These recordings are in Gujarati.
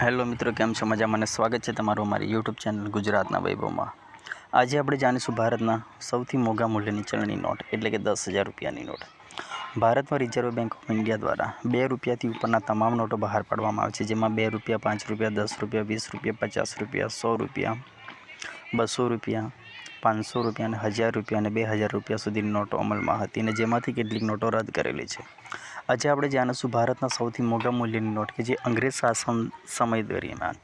હેલો મિત્રો, કેમ છો? મજામાં અને સ્વાગત છે તમારું અમારી યુટ્યુબ ચેનલ ગુજરાતના વૈભવમાં. આજે આપણે જાણીશું ભારતના સૌથી મોંઘા મૂલ્યની ચલણી નોટ, એટલે કે દસ હજાર રૂપિયાની નોટ. ભારતમાં રિઝર્વ બેંક ઓફ ઇન્ડિયા દ્વારા બે રૂપિયાથી ઉપરના તમામ નોટો બહાર પાડવામાં આવે છે, જેમાં બે રૂપિયા, પાંચ રૂપિયા, દસ રૂપિયા, વીસ રૂપિયા, પચાસ રૂપિયા, સો રૂપિયા, બસો રૂપિયા, પાંચસો રૂપિયા અને હજાર રૂપિયા અને બે હજાર રૂપિયા સુધીની નોટો અમલમાં હતી અને જેમાંથી કેટલીક નોટો રદ કરેલી છે. આજે આપણે જાણીશું ભારતના સૌથી મોંઘા મૂલ્યની નોટ કે જે અંગ્રેજ શાસન સમય દરમિયાન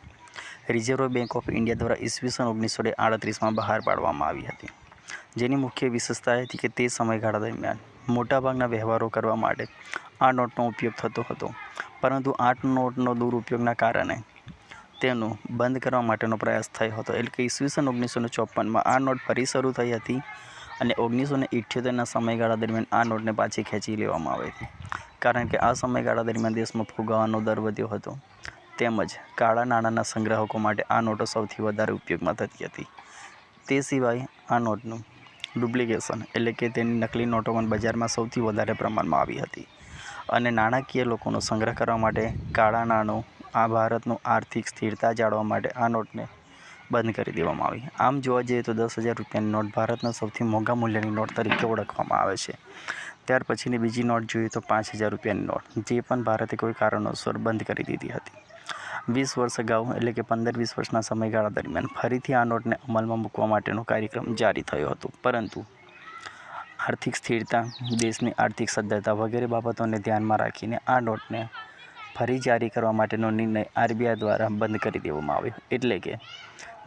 રિઝર્વ બેંક ઓફ ઇન્ડિયા દ્વારા ઈસવીસન ઓગણીસો આડત્રીસમાં બહાર પાડવામાં આવી હતી. જેની મુખ્ય વિશેષતા હતી કે તે સમયગાળા દરમિયાન મોટાભાગના વ્યવહારો કરવા માટે આ નોટનો ઉપયોગ થતો હતો. પરંતુ આ નોટનો દુરુપયોગના કારણે તેનું બંધ કરવા માટેનો પ્રયાસ થયો હતો. એટલે કે ઈસવીસન ઓગણીસો ચોપનમાં આ નોટ ફરી શરૂ થઈ હતી અને ઓગણીસો ને ઇઠ્યોતેરના સમયગાળા દરમિયાન આ નોટને પાછી ખેંચી લેવામાં આવી હતી. કારણ કે આ સમયગાળા દરમિયાન દેશમાં ફુગાવાનો દર વધ્યો હતો. તેમજ કાળા નાણાંના સંગ્રાહકો માટે આ નોટો સૌથી વધારે ઉપયોગમાં થતી હતી. તે સિવાય આ નોટનું ડુપ્લિકેશન એટલે કે તેની નકલી નોટો પણ બજારમાં સૌથી વધારે પ્રમાણમાં આવી હતી. અને નાણાકીય લોકોનો સંગ્રહ કરવા માટે કાળા નાણું, આ ભારતનું આર્થિક સ્થિરતા જાળવવા માટે આ નોટને બંધ કરી દેવામાં આવી. આમ જોવા જઈએ તો દસ હજાર રૂપિયાની નોટ ભારતના સૌથી મોંઘા મૂલ્યની નોટ તરીકે ઓળખવામાં આવે છે. ત્યાર પછીની બીજી નોટ જોઈએ તો પાંચ હજાર રૂપિયાની નોટ. જે પણ ભારતે કોઈ કારણોસર બંધ કરી દીધી હતી. વીસ વર્ષ અગાઉ એટલે કે પંદર વીસ વર્ષના સમયગાળા દરમિયાન ફરીથી આ નોટને અમલમાં મૂકવા માટેનો કાર્યક્રમ જારી થયો હતો. પરંતુ આર્થિક સ્થિરતા, દેશની આર્થિક સદ્ધરતા વગેરે બાબતોને ધ્યાનમાં રાખીને આ નોટને ફરી જારી કરવા માટેનો નિર્ણય આરબીઆઈ દ્વારા બંધ કરી દેવામાં આવ્યો. એટલે કે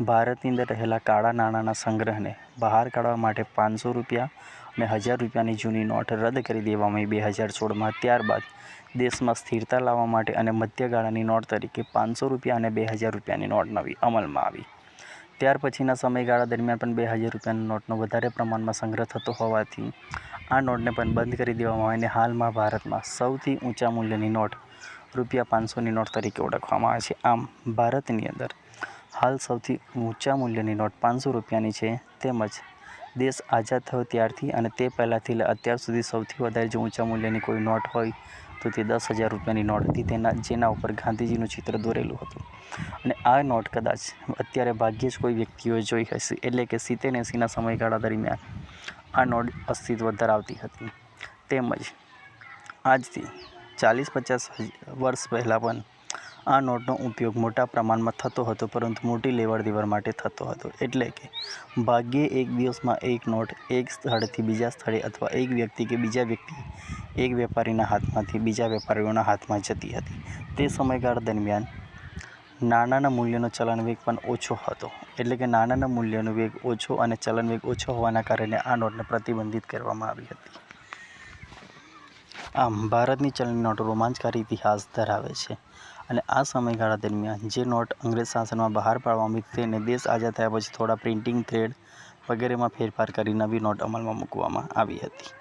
ભારતની અંદર રહેલા કાળા નાણાંના સંગ્રહને બહાર કાઢવા માટે પાંચસો રૂપિયા અને હજાર રૂપિયાની જૂની નોટ રદ કરી દેવામાં આવી બે હજાર સોળમાં. ત્યારબાદ દેશમાં સ્થિરતા લાવવા માટે અને મધ્યગાળાની નોટ તરીકે પાંચસો રૂપિયા અને બે હજાર રૂપિયાની નોટ નવી અમલમાં આવી. ત્યાર પછીના સમયગાળા દરમિયાન પણ બે હજાર રૂપિયાની નોટનો વધારે પ્રમાણમાં સંગ્રહ થતો હોવાથી આ નોટને પણ બંધ કરી દેવામાં આવી અને હાલમાં ભારતમાં સૌથી ઊંચા મૂલ્યની નોટ રૂપિયા પાંચસોની નોટ તરીકે ઓળખવામાં આવે છે. આમ, ભારતની અંદર હાલ સૌથી ઊંચા મૂલ્યની નોટ પાંચસો રૂપિયાની છે. તેમજ દેશ આઝાદ થયો ત્યારથી અને તે પહેલાંથી અત્યાર સુધી સૌથી વધારે જો ઊંચા મૂલ્યની કોઈ નોટ હોય તો તે દસ હજાર રૂપિયાની નોટ હતી. તેના, જેના ઉપર ગાંધીજીનું ચિત્ર દોરેલું હતું. અને આ નોટ કદાચ અત્યારે ભાગ્યે જ કોઈ વ્યક્તિઓએ જોઈ હશે. એટલે કે સિત્તેર એંસીના સમયગાળા દરમિયાન આ નોટ અસ્તિત્વ ધરાવતી હતી. તેમજ આજથી ચાલીસ પચાસ વર્ષ પહેલાં પણ આ નોટનો ઉપયોગ મોટા પ્રમાણમાં થતો હતો, પરંતુ મોટી લેવડ દેવડ માટે થતો હતો. એટલે કે, ભાગ્યે એક દિવસમાં એક નોટ એક સ્થળેથી બીજા સ્થળે અથવા એક વ્યક્તિ કે બીજા વ્યક્તિ એક વેપારીના હાથમાંથી બીજા વેપારીઓના હાથમાં જતી હતી. તે સમયગાળા દરમિયાન નાણાંના મૂલ્યનો ચલણ વેગ પણ ઓછો હતો. એટલે કે નાણાંના મૂલ્યનો વેગ ઓછો અને ચલણ વેગ ઓછો હોવાના કારણે આ નોટને પ્રતિબંધિત કરવામાં આવી હતી. આમ, ભારતની ચલણી નોટો રોમાંચકારી ઇતિહાસ ધરાવે છે. અને આ સમયગાળા દરમિયાન જે નોટ અંગ્રેજ શાસનમાં બહાર પાડવામાં આવી તેને દેશ આઝાદ થયા પછી થોડા પ્રિન્ટિંગ થ્રેડ વગેરેમાં ફેરફાર કરી નવી નોટ અમલમાં મૂકવામાં આવી હતી.